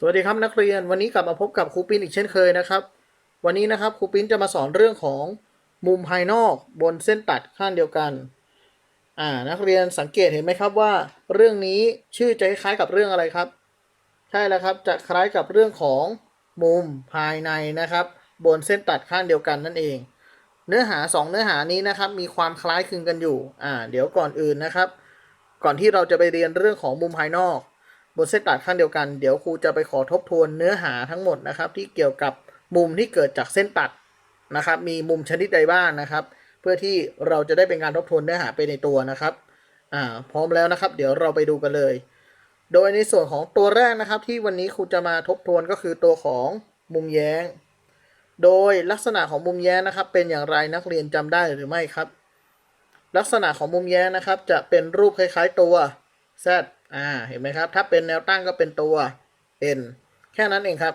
สวัสดีครับนักเรียนวันนี้กลับมาพบกับครูปิ้นอีกเช่นเคยนะครับ วันนี้นะครับครูปิ้นจะมาสอนเรื่องของมุมภายนอกบนเส้นตัดข้างเดียวกันอ่านักเรียนสังเกตเห็นไหมครับว่า เรื่องนี้ชื่อจะคล้ายกับเรื่องอะไรครับ ใช่แล้วครับจะคล้ายกับเรื่องของมุมภายในนะครับ บนเส้นตัดข้างเดียวกันนั่นเอง เนื้อหาสองเนื้อหานี้นะครับมีความคล้ายคลึงกันอยู่อ่าเดี๋ยวก่อนอื่นนะครับ ก่อนที่เราจะไปเรียนเรื่องของมุมภายนอก บนเส้นตัดข้างเดียวกัน เดี๋ยวครูจะไปขอทบทวนเนื้อหาทั้งหมดนะครับ ที่เกี่ยวกับมุมที่เกิดจากเส้นตัดนะครับ มีมุมชนิดใดบ้างนะครับ เพื่อที่เราจะได้เป็นการทบทวนเนื้อหาไปในตัวนะครับอ่าพร้อมแล้วนะครับ เดี๋ยวเราไปดูกันเลย โดยในส่วนของตัวแรกนะครับ ที่วันนี้ครูจะมาทบทวนก็คือตัวของมุมแย้ง โดยลักษณะของมุมแย้งนะครับ เป็นอย่างไรนักเรียนจำได้หรือไม่ครับ ลักษณะของมุมแย้งนะครับ จะเป็นรูปคล้าย ๆตัว Z อ่าเห็นไหมครับ ถ้าเป็นแนวตั้งก็เป็นตัว N แค่นั้นเองครับ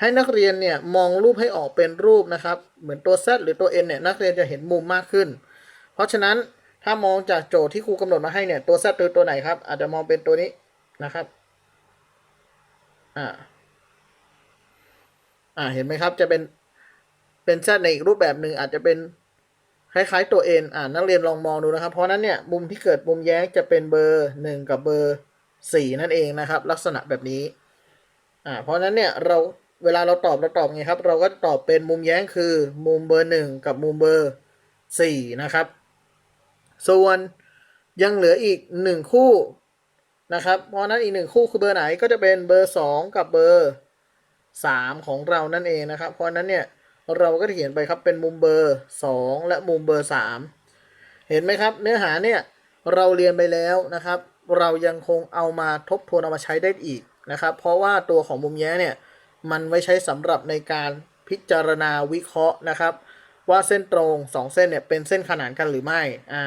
ให้นักเรียนเนี่ยมองรูปให้ออกเป็นรูปนะครับ เหมือนตัว Z หรือตัว N เนี่ยนักเรียนจะเห็นมุมมากขึ้น เพราะฉะนั้นถ้ามองจากโจทย์ที่ครูกำหนดมาให้เนี่ยตัว Z ตัวตัวไหนครับ อาจจะมองเป็นตัวนี้นะครับอ่าอ่าเห็นไหมครับจะเป็นเป็น Z ในอีกรูปแบบหนึ่งอาจจะเป็น คล้ายๆตัว N อ่านักเรียนลองมองดูนะครับ เพราะนั้นเนี่ยมุมที่เกิดมุมแย้งจะเป็นเบอร์หนึ่งกับเบอร์สี่นั่นเองนะครับ ลักษณะแบบนี้อ่าเพราะนั้นเนี่ยเราเวลาเราตอบเราตอบไงครับ เราก็ตอบเป็นมุมแย้งคือมุมเบอร์หนึ่งกับมุมเบอร์สี่นะครับ ส่วนยังเหลืออีกหนึ่งคู่นะครับ เพราะนั้นอีกหนึ่งคู่คือเบอร์ไหนก็จะเป็นเบอร์สองกับเบอร์สามของเรานั่นเองนะครับ เพราะนั้นเนี่ย เราก็เขียนไปครับเป็นมุมเบอร์ 2 และมุมเบอร์ 3 เห็นไหมครับ เนื้อหาเนี่ยเราเรียนไปแล้วนะครับ เรายังคงเอามาทบทวนเอามาใช้ได้อีกนะครับ เพราะว่าตัวของมุมแย้เนี่ยมันไว้ใช้สำหรับในการพิจารณาวิเคราะห์นะครับ ว่าเส้นตรง 2 เส้นเนี่ยเป็นเส้นขนานกันหรือไม่อ่า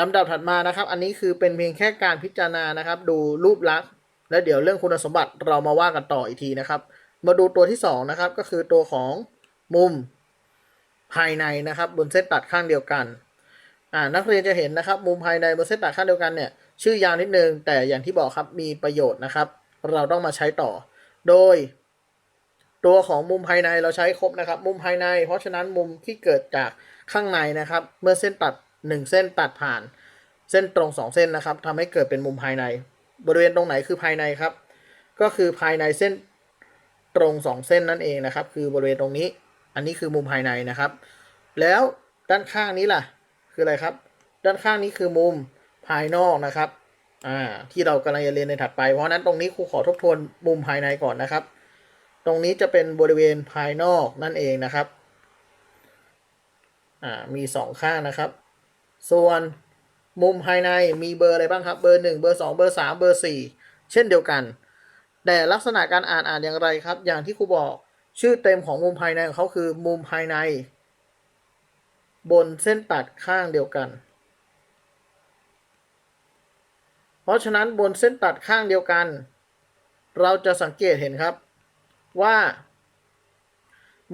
ลำดับถัดมานะครับ อันนี้คือเป็นเพียงแค่การพิจารณานะครับ ดูรูปลักษณ์ และเดี๋ยวเรื่องคุณสมบัติเรามาว่ากันต่ออีกทีนะครับ มาดูตัวที่สองนะครับ ก็คือตัวของมุมภายในนะครับ บนเส้นตัดข้างเดียวกันอ่านักเรียนจะเห็นนะครับ มุมภายในบนเส้นตัดข้างเดียวกันเนี่ยชื่อยาวนิดนึง แต่อย่างที่บอกครับมีประโยชน์นะครับ เราต้องมาใช้ต่อ โดย ตัวของมุมภายในเราใช้ครบนะครับ มุมภายใน เพราะฉะนั้นมุมที่เกิดจากข้างในนะครับ เมื่อเส้นตัด 1 เส้นตัดผ่าน เส้นตรง 2 เส้นนะครับทำให้เกิดเป็นมุมภายใน บริเวณตรงไหนคือภายในครับ ก็คือภายในเส้น ตรงสองเส้นนั่นเองนะครับ คือบริเวณตรงนี้ อันนี้คือมุมภายในนะครับ แล้วด้านข้างนี้ล่ะ คืออะไรครับ ด้านข้างนี้คือมุมภายนอกนะครับ อ่า ที่เรากำลังจะเรียนในถัดไป เพราะนั้นตรงนี้ครูขอทบทวนมุมภายในก่อนนะครับ ตรงนี้จะเป็นบริเวณภายนอกนั่นเองนะครับ อ่า มีสองข้างนะครับ ส่วนมุมภายในมีเบอร์อะไรบ้างครับ เบอร์หนึ่งเบอร์สองเบอร์สามเบอร์สี่เช่นเดียวกัน แต่ลักษณะการอ่านอ่านอย่างไรครับ อย่างที่ครูบอกชื่อเต็มของมุมภายในของเขาคือมุมภายใน บนเส้นตัดข้างเดียวกัน เพราะฉะนั้นบนเส้นตัดข้างเดียวกัน เราจะสังเกตเห็นครับว่า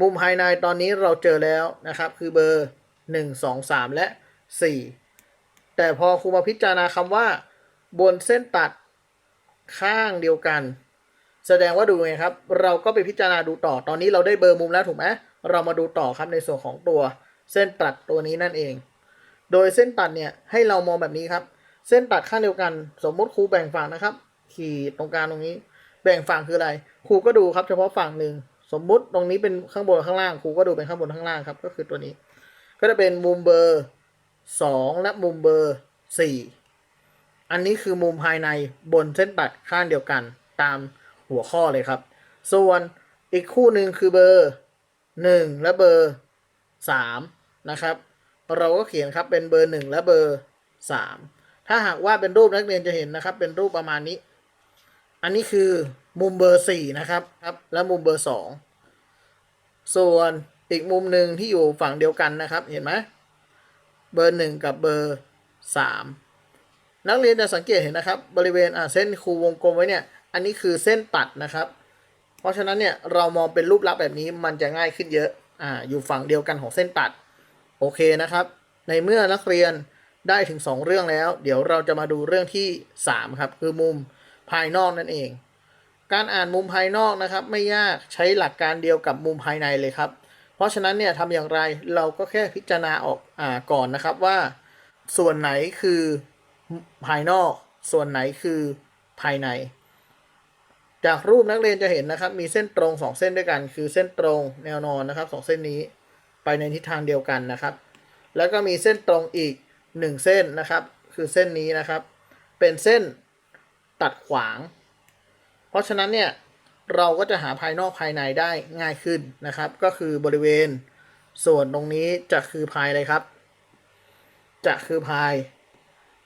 มุมภายในตอนนี้เราเจอแล้วนะครับ คือเบอร์ 1 2 3 และ 4 แต่พอครูมาพิจารณาคำว่า บนเส้นตัดข้างเดียวกัน แสดงว่าดูไงครับ เราก็ไปพิจารณาดูต่อตอนนี้เราได้เบอร์มุมแล้วถูกไหมเรามาดูต่อครับในส่วนของตัวเส้นตัดตัวนี้นั่นเอง โดยเส้นตัดเนี่ยให้เรามองแบบนี้ครับ เส้นตัดข้างเดียวกัน สมมติครูแบ่งฝั่งนะครับ ขีดตรงกลางตรงนี้ แบ่งฝั่งคืออะไรครูก็ดูครับเฉพาะฝั่งหนึ่งสมมุติตรงนี้เป็นข้างบนข้างล่างครูก็ดูเป็นข้างบนข้างล่างครับ ก็คือตัวนี้ ก็จะเป็นมุมเบอร์สองและมุมเบอร์สี่อันนี้คือมุมภายในบนเส้นตัดข้างเดียวกันตาม หัวข้อเลยครับ ส่วนอีกคู่หนึ่งคือเบอร์หนึ่งและเบอร์สามนะครับ เราก็เขียนครับเป็นเบอร์หนึ่งและเบอร์สามถ้าหากว่าเป็นรูปนักเรียนจะเห็นนะครับ เป็นรูปประมาณนี้ อันนี้คือมุมเบอร์สี่นะครับครับ และมุมเบอร์สองส่วนอีกมุมหนึ่งที่อยู่ฝั่งเดียวกันนะครับ เห็นไหมเบอร์หนึ่งกับเบอร์สามนักเรียนจะสังเกตเห็นนะครับ บริเวณเส้นครูวงกลมไว้เนี่ย อันนี้คือเส้นตัดนะครับ เพราะฉะนั้นเนี่ยเรามองเป็นรูปลักษณ์แบบนี้มันจะง่ายขึ้นเยอะอ่าอยู่ฝั่งเดียวกันของเส้นตัด โอเคนะครับ ในเมื่อนักเรียนได้ถึง 2 เรื่องแล้ว เดี๋ยวเราจะมาดูเรื่องที่ 3 ครับ คือมุมภายนอกนั่นเอง การอ่านมุมภายนอกนะครับ ไม่ยากใช้หลักการเดียวกับมุมภายในเลยครับ เพราะฉะนั้นเนี่ยทำอย่างไรเราก็แค่พิจารณาออกอ่าก่อนนะครับว่า ส่วนไหนคือภายนอก ส่วนไหนคือภายใน จากรูปนักเรียนจะเห็นนะครับ มีเส้นตรงสองเส้นด้วยกัน คือเส้นตรงแนวนอนนะครับสองเส้นนี้ไปในทิศทางเดียวกันนะครับ แล้วก็มีเส้นตรงอีกหนึ่งเส้นนะครับ คือเส้นนี้นะครับ เป็นเส้นตัดขวาง เพราะฉะนั้นเนี่ยเราก็จะหาภายนอกภายในได้ง่ายขึ้นนะครับ ก็คือบริเวณส่วนตรงนี้จะคือภายอะไรครับ จะคือภาย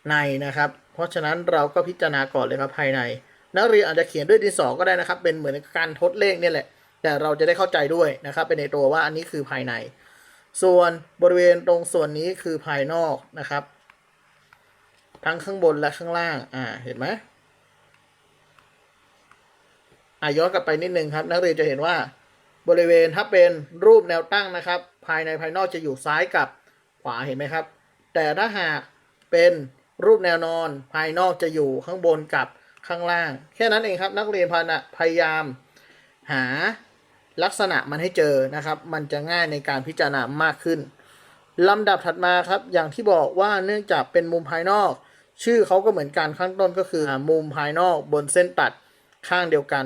ในนะครับ เพราะฉะนั้นเราก็พิจารณาก่อนเลยครับภายใน นักเรียนอาจจะเขียนด้วยดินสอก็ได้นะครับ เป็นเหมือนการทดเลขเนี่ยแหละ แต่เราจะได้เข้าใจด้วยนะครับ เป็นในตัวว่าอันนี้คือภายใน ส่วนบริเวณตรงส่วนนี้คือภายนอกนะครับ ทั้งข้างบนและข้างล่าง อ่า เห็นไหมอะย้อนกลับไปนิดนึงครับ นักเรียนจะเห็นว่าบริเวณถ้าเป็นรูปแนวตั้งนะครับ ภายในภายนอกจะอยู่ซ้ายกับขวาเห็นไหมครับ แต่ถ้าหากเป็นรูปแนวนอนภายนอกจะอยู่ข้างบนกับ ข้างล่าง แค่นั้นเองครับ นักเรียนพพยายามหาลักษณะมันให้เจอนะครับ มันจะง่ายในการพิจารณามากขึ้นลำดับถัดมาครับ อย่างที่บอกว่าเนื่องจากเป็นมุมภายนอก ชื่อเขาก็เหมือนกันข้างต้นก็คืออมุมภายนอกบนเส้นตัดข้างเดียวกัน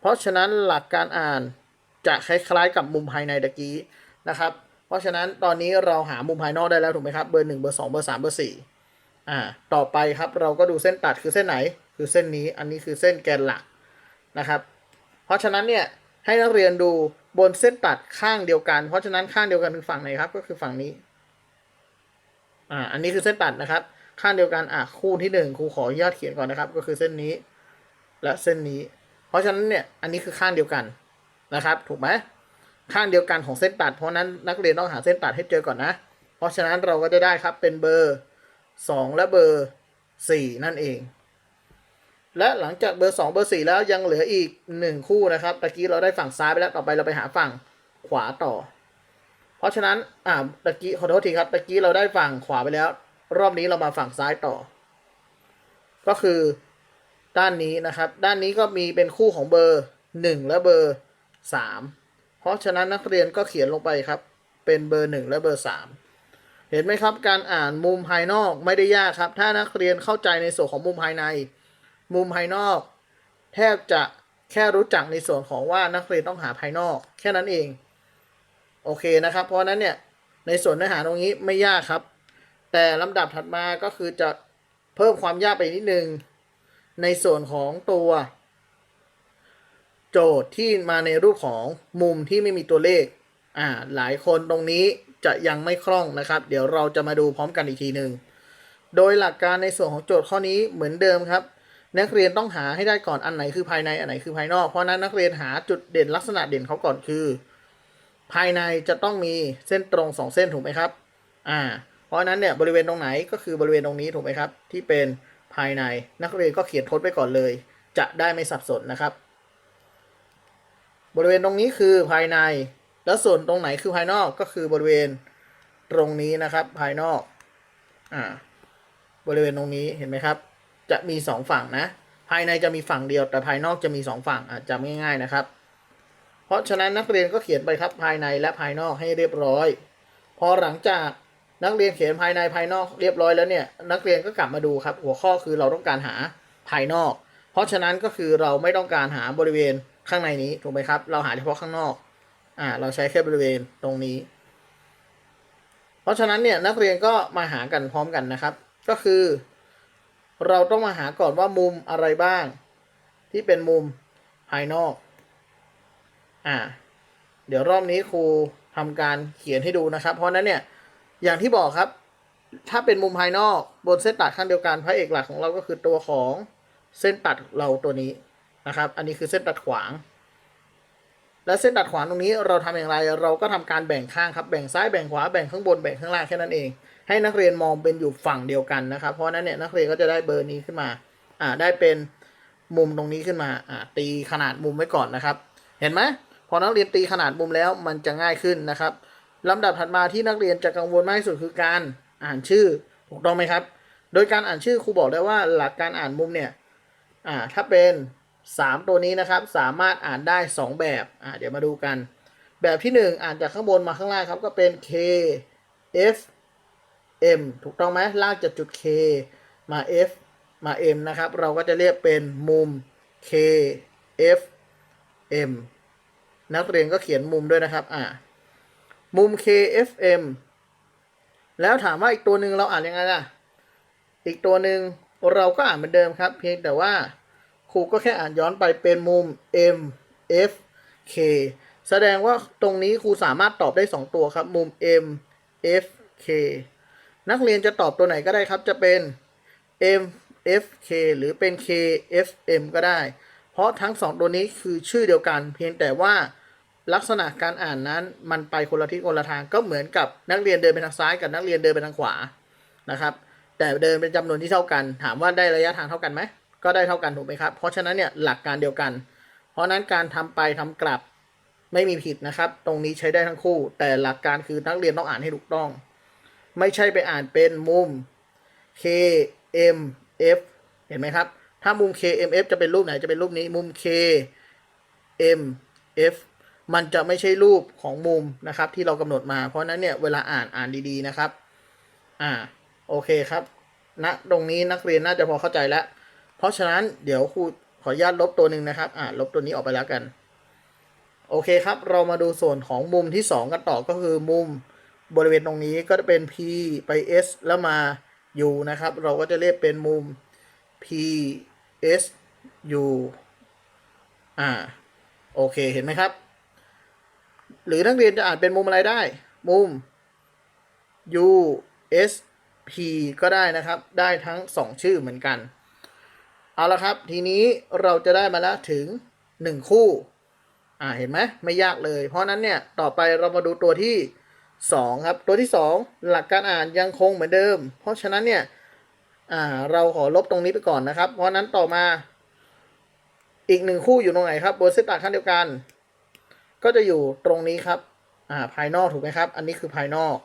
เพราะฉะนั้นหลักการอ่านจะคล้ายๆกับมุมภายในตะกี้นะครับ เพราะฉะนั้นตอนนี้เราหามุมภายนอกได้แล้วถูกไหมครับ เบอร์หนึ่งเบอร์สองเบอร์สามเบอร์สี่ อ่าต่อไปครับเราก็ดูเส้นตัดคือเส้นไหน คือเส้นนี้อันนี้คือเส้นแกนหลักนะครับ เพราะฉะนั้นเนี่ยให้นักเรียนดูบนเส้นตัดข้างเดียวกัน เพราะฉะนั้นข้างเดียวกันคือฝั่งไหนครับก็คือฝั่งนี้อ่าอันนี้คือเส้นตัดนะครับ ข้างเดียวกันอะคู่ที่หนึ่งครูขออนุญาตเขียนก่อนนะครับ ก็คือเส้นนี้ และเส้นนี้ เพราะฉะนั้นเนี่ยอันนี้คือข้างเดียวกันนะครับ ถูกไหมข้างเดียวกันของเส้นตัด เพราะนั้นนักเรียนต้องหาเส้นตัดให้เจอก่อนนะ เพราะฉะนั้นเราก็จะได้ครับเป็นเบอร์ สองและเบอร์สี่นั่นเอง และหลังจากเบอร์สองเบอร์สี่แล้วยังเหลืออีกหนึ่งคู่นะครับตะกี้เราได้ฝั่งซ้ายไปแล้วต่อไปเราไปหาฝั่งขวาต่อ เพราะฉะนั้นอ่าตะกี้ขอโทษทีครับตะกี้เราได้ฝั่งขวาไปแล้ว รอบนี้เรามาฝั่งซ้ายต่อ ก็คือด้านนี้นะครับ ด้านนี้ก็มีเป็นคู่ของเบอร์หนึ่งและเบอร์สามเพราะฉะนั้นนักเรียนก็เขียนลงไปครับ เป็นเบอร์หนึ่งและเบอร์สาม เห็นไหมครับ การอ่านมุมภายนอกไม่ได้ยากครับ ถ้านักเรียนเข้าใจในส่วนของมุมภายใน มุมภายนอก แทบจะแค่รู้จักในส่วนของว่านักเรียนต้องหาภายนอก แค่นั้นเอง โอเคนะครับ เพราะนั้นเนี่ยในส่วนเนื้อหาตรงนี้ไม่ยากครับ แต่ลำดับถัดมาก็คือจะเพิ่มความยากไปนิดนึง ในส่วนของตัว โจทย์ที่มาในรูปของมุมที่ไม่มีตัวเลขอ่าหลายคนตรงนี้ จะยังไม่คล่องนะครับ เดี๋ยวเราจะมาดูพร้อมกันอีกทีหนึ่งโดยหลักการในส่วนของโจทย์ข้อนี้เหมือนเดิมครับ นักเรียนต้องหาให้ได้ก่อนอันไหนคือภายในอันไหนคือภายนอก เพราะนั้นนักเรียนหาจุดเด่นลักษณะเด่นเขาก่อนคือ ภายในจะต้องมีเส้นตรงสองเส้นถูกไหมครับอ่าเพราะนั้นเนี่ยบริเวณตรงไหนก็คือบริเวณตรงนี้ถูกไหมครับ ที่เป็นภายในนักเรียนก็เขียนทดไปก่อนเลย จะได้ไม่สับสนนะครับ บริเวณตรงนี้คือภายใน แล้วส่วนตรงไหนคือภายนอกก็คือบริเวณตรงนี้นะครับ ภายนอกอ่าบริเวณตรงนี้เห็นไหมครับ จะมีสองฝั่งนะ ภายในจะมีฝั่งเดียวแต่ภายนอกจะมีสองฝั่งอาจจะง่ายๆนะครับ เพราะฉะนั้นนักเรียนก็เขียนไปครับภายในและภายนอกให้เรียบร้อย พอหลังจากนักเรียนเขียนภายในภายนอกเรียบร้อยแล้วเนี่ย นักเรียนก็กลับมาดูครับ หัวข้อคือเราต้องการหาภายนอก เพราะฉะนั้นก็คือเราไม่ต้องการหาบริเวณข้างในนี้ถูกไหมครับ เราหาเฉพาะข้างนอก อ่าเราใช้แค่บริเวณตรงนี้ เพราะฉะนั้นเนี่ยนักเรียนก็มาหากันพร้อมกันนะครับ ก็คือ เราต้องมาหาก่อนว่ามุมอะไรบ้าง ที่เป็นมุมภายนอก อ่า เดี๋ยวรอบนี้ครูทำการเขียนให้ดูนะครับ เพราะฉะนั้นเนี่ยอย่างที่บอกครับ ถ้าเป็นมุมภายนอกบนเส้นตัดข้างเดียวกันพระเอกหลักของเราก็คือตัวของเส้นตัดเราตัวนี้นะครับ อันนี้คือเส้นตัดขวาง และเส้นตัดขวางตรงนี้เราทำอย่างไร เราก็ทำการแบ่งข้างครับ แบ่งซ้ายแบ่งขวาแบ่งข้างบนแบ่งข้างล่างแค่นั้นเอง ให้นักเรียนมองเป็นอยู่ฝั่งเดียวกันนะครับ เพราะฉะนั้นเนี่ยนักเรียนก็จะได้เบอร์นี้ขึ้นมา อ่า ได้เป็นมุมตรงนี้ขึ้นมา อ่า ตีขนาดมุมไว้ก่อนนะครับ เห็นไหมพอนักเรียนตีขนาดมุมแล้วมันจะง่ายขึ้นนะครับลำดับถัดมาที่นักเรียนจะกังวลมากที่สุดคือการอ่านชื่อถูกต้องไหมครับ โดยการอ่านชื่อครูบอกได้ว่าหลักการอ่านมุมเนี่ย อ่า ถ้าเป็น สามตัวนี้นะครับ สามารถอ่านได้สองแบบอ่าเดี๋ยวมาดูกัน แบบที่หนึ่งอ่านจากข้างบนมาข้างล่างครับ ก็เป็น K F M ถูกต้องไหมลากจากจุด K มา F มา M นะครับ เราก็จะเรียกเป็นมุม K F M นักเรียนก็เขียนมุมด้วยนะครับ อ่า มุม K F M แล้วถามว่าอีกตัวหนึ่งเราอ่านยังไงล่ะ อีกตัวหนึ่งเราก็อ่านเหมือนเดิมครับ เพียงแต่ว่า ครูก็แค่อ่านย้อนไปเป็นมุม M F K แสดงว่าตรงนี้ครูสามารถตอบได้ 2 ตัวครับ มุม M F K นักเรียนจะตอบตัวไหนก็ได้ครับ จะเป็น M F K หรือเป็น K F M ก็ได้ เพราะทั้งสองตัวนี้คือชื่อเดียวกัน เพียงแต่ว่าลักษณะการอ่านนั้นมันไปคนละทิศคนละทางก็เหมือนกับนักเรียนเดินไปทางซ้ายกับนักเรียนเดินไปทางขวานะครับ แต่เดินเป็นจำนวนที่เท่ากัน ถามว่าได้ระยะทางเท่ากันไหม ก็ได้เท่ากันถูกไหมครับ เพราะฉะนั้นเนี่ยหลักการเดียวกัน เพราะฉะนั้นการทำไปทำกลับไม่มีผิดนะครับ ตรงนี้ใช้ได้ทั้งคู่ แต่หลักการคือนักเรียนต้องอ่านให้ถูกต้อง ไม่ใช่ไปอ่านเป็นมุม K M F เห็นไหมครับ ถ้ามุม K M F จะเป็นรูปไหนจะเป็นรูปนี้มุม K M F มันจะไม่ใช่รูปของมุมนะครับ ที่เรากำหนดมา เพราะฉะนั้นเนี่ยเวลาอ่านอ่านดีๆนะครับ อ่า โอเคครับณนะตรงนี้นักเรียนน่าจะพอเข้าใจแล้ว เพราะฉะนั้นเดี๋ยวครูขออนุญาตลบตัวหนึ่งนะครับ อ่าลบตัวนี้ออกไปแล้วกัน โอเคครับ เรามาดูส่วนของมุมที่ 2 กันต่อก็คือมุมบริเวณตรงนี้ก็จะเป็น P ไป S แล้วมา U นะครับ เราก็จะเรียกเป็นมุม P S U อ่า โอเค เห็นไหมครับ หรือนักเรียนจะอ่านเป็นมุมอะไรได้ มุม U S P ก็ได้นะครับ ได้ทั้ง 2 ชื่อเหมือนกัน เอาละครับ ทีนี้เราจะได้มาแล้วถึง 1 คู่ อ่า เห็นไหมไม่ยากเลย เพราะนั้นเนี่ย ต่อไปเรามาดูตัวที่ 2 ครับ ตัวที่ 2 หลักการอ่านยังคงเหมือนเดิม เพราะฉะนั้นเนี่ย อ่า เราขอลบตรงนี้ไปก่อนนะครับ เพราะนั้นต่อมา อีกหนึ่งคู่อยู่ตรงไหนครับบนเส้นตัดขั้นเดียวกัน ก็จะอยู่ตรงนี้ครับ อ่า ภายนอกถูกไหมครับ อันนี้คือภายนอก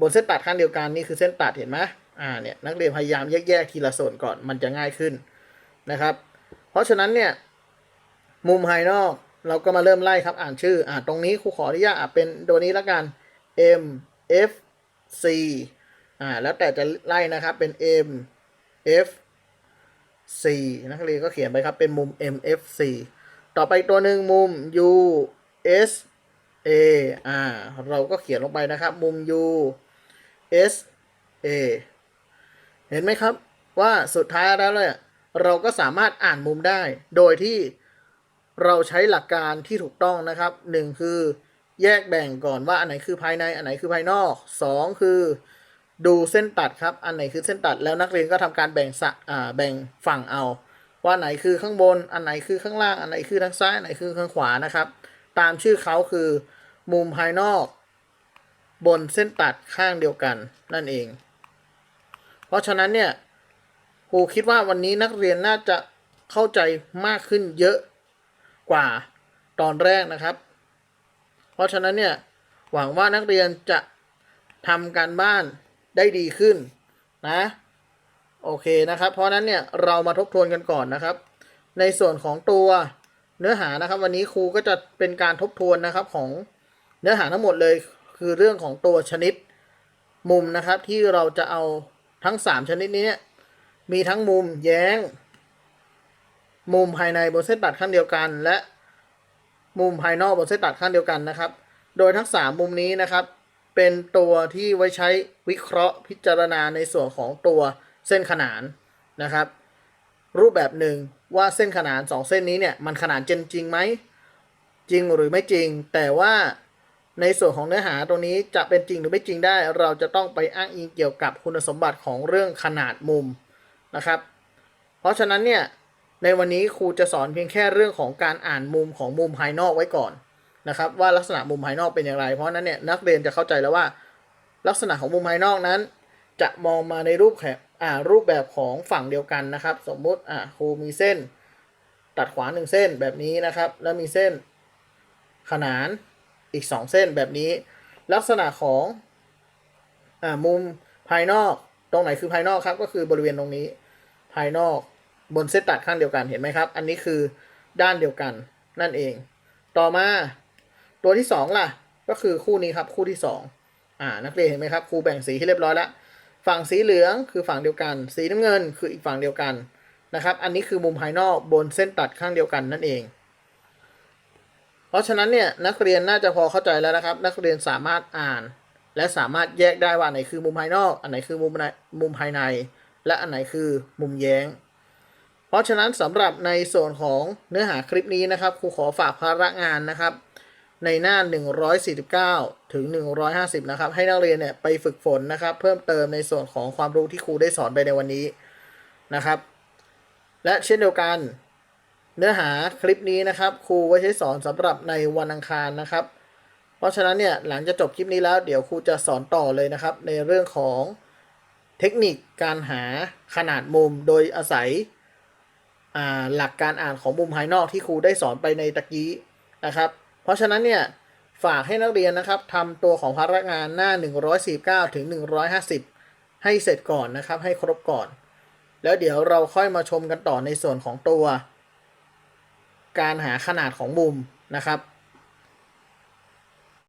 บนเส้นตัดขั้นเดียวกันนี่คือเส้นตัดเห็นไหมอ่า เนี่ย นักเรียนพยายามแยกๆทีละส่วนก่อน มันจะง่ายขึ้น นะครับ เพราะฉะนั้นเนี่ยมุมภายนอกเราก็มาเริ่มไล่ครับอ่านชื่ออ่าตรงนี้ครูขออนุญาตอะเป็นตัวนี้ล้วกัน M F C อ่าแล้วแต่จะไล่นะครับเป็น M F C นักเรียนก็เขียนไปครับเป็นมุม M F C ต่อไปตัวหนึ่งมุม U S A อ่าเราก็เขียนลงไปนะครับมุม U S A เห็นไหมครับว่าสุดท้ายแล้วเนี่ย เราก็สามารถอ่านมุมได้ โดยที่เราใช้หลักการที่ถูกต้องนะครับหนึ่งคือแยกแบ่งก่อนว่าอันไหนคือภายในอันไหนคือภายนอกสองคือดูเส้นตัดครับ อันไหนคือเส้นตัดแล้วนักเรียนก็ทำการแบ่งสะอ่าแบ่งฝั่งเอา ว่าไหนคือข้างบน อันไหนคือข้างล่าง อันไหนคือทางซ้าย อันไหนคือข้างขวานะครับ ตามชื่อเขาคือมุมภายนอก บนเส้นตัดข้างเดียวกันนั่นเอง เพราะฉะนั้นเนี่ย ครูคิดว่าวันนี้นักเรียนน่าจะเข้าใจมากขึ้นเยอะกว่าตอนแรกนะครับ เพราะฉะนั้นเนี่ยหวังว่านักเรียนจะทำการบ้านได้ดีขึ้นนะ โอเคนะครับ เพราะนั้นเนี่ยเรามาทบทวนกันก่อนนะครับ ในส่วนของตัวเนื้อหานะครับ วันนี้ครูก็จะเป็นการทบทวนนะครับของเนื้อหาทั้งหมดเลยคือเรื่องของตัวชนิดมุมนะครับ ที่เราจะเอาทั้ง 3 ชนิดนี้ มีทั้งมุมแย้ง มุมภายในบนเส้นตัดขั้นเดียวกัน และมุมภายนอกบนเส้นตัดขั้นเดียวกันนะครับ โดยทั้ง 3 มุมนี้นะครับ เป็นตัวที่ไว้ใช้วิเคราะห์พิจารณาในส่วนของตัวเส้นขนานนะครับ รูปแบบหนึ่งว่าเส้นขนาน 2 เส้นนี้เนี่ยมันขนานจริงจริงไหมจริงหรือไม่จริง แต่ว่าในส่วนของเนื้อหาตรงนี้จะเป็นจริงหรือไม่จริงได้ เราจะต้องไปอ้างอิงเกี่ยวกับคุณสมบัติของเรื่องขนาดมุม นะครับ เพราะฉะนั้นเนี่ยในวันนี้ครูจะสอนเพียงแค่เรื่องของการอ่านมุมของมุมภายนอกไว้ก่อนนะครับ ว่าลักษณะมุมภายนอกเป็นอย่างไร เพราะนั้นเนี่ยนักเรียนจะเข้าใจแล้วว่า ลักษณะของมุมภายนอกนั้น จะมองมาในรูปแขอ่ารูปแบบของฝั่งเดียวกันนะครับ สมมุติอ่าครูมีเส้น ตัดขวาหนึ่งเส้นแบบนี้นะครับ แล้วมีเส้นขนานอีกสองเส้นแบบนี้ ลักษณะของอ่ามุมภายนอก ตรงไหนคือภายนอกครับ ก็คือบริเวณตรงนี้ ภายนอกบนเส้นตัดข้างเดียวกันเห็นไหมครับ อันนี้คือด้านเดียวกันนั่นเอง ต่อมาตัวที่สองล่ะ ก็คือคู่นี้ครับคู่ที่สองอ่านักเรียนเห็นไหมครับครูแบ่งสีให้เรียบร้อยแล้วฝั่งสีเหลืองคือฝั่งเดียวกัน สีน้ำเงินคืออีกฝั่งเดียวกันนะครับ อันนี้คือมุมภายนอกบนเส้นตัดข้างเดียวกันนั่นเอง เพราะฉะนั้นเนี่ยนักเรียนน่าจะพอเข้าใจแล้วนะครับ นักเรียนสามารถอ่าน และสามารถแยกได้ว่าอันไหนคือมุมภายนอก อันไหนคือมุมในมุมภายใน และอันไหนคือมุมแย้ง เพราะฉะนั้นสำหรับในส่วนของเนื้อหาคลิปนี้นะครับครูขอฝากภาระงานนะครับ ในหน้า 149 ถึง 150 นะครับ ให้นักเรียนเนี่ยไปฝึกฝนนะครับ เพิ่มเติมในส่วนของความรู้ที่ครูได้สอนไปในวันนี้นะครับ และเช่นเดียวกัน เนื้อหาคลิปนี้นะครับ ครูไว้ใช้สอนสำหรับในวันอังคารนะครับ เพราะฉะนั้นเนี่ยหลังจากจบคลิปนี้แล้ว เดี๋ยวครูจะสอนต่อเลยนะครับ ในเรื่องของเทคนิคการหาขนาดมุมโดยอาศัยหลักการอ่านของมุมภายนอกที่ครูได้สอนไปในตะกี้นะครับ เพราะฉะนั้นเนี่ยฝากให้นักเรียนนะครับทำตัวของพาระงานหน้า 149ถึง150 ให้เสร็จก่อนนะครับ ให้ครบก่อน แล้วเดี๋ยวเราค่อยมาชมกันต่อในส่วนของตัว การหาขนาดของมุมนะครับ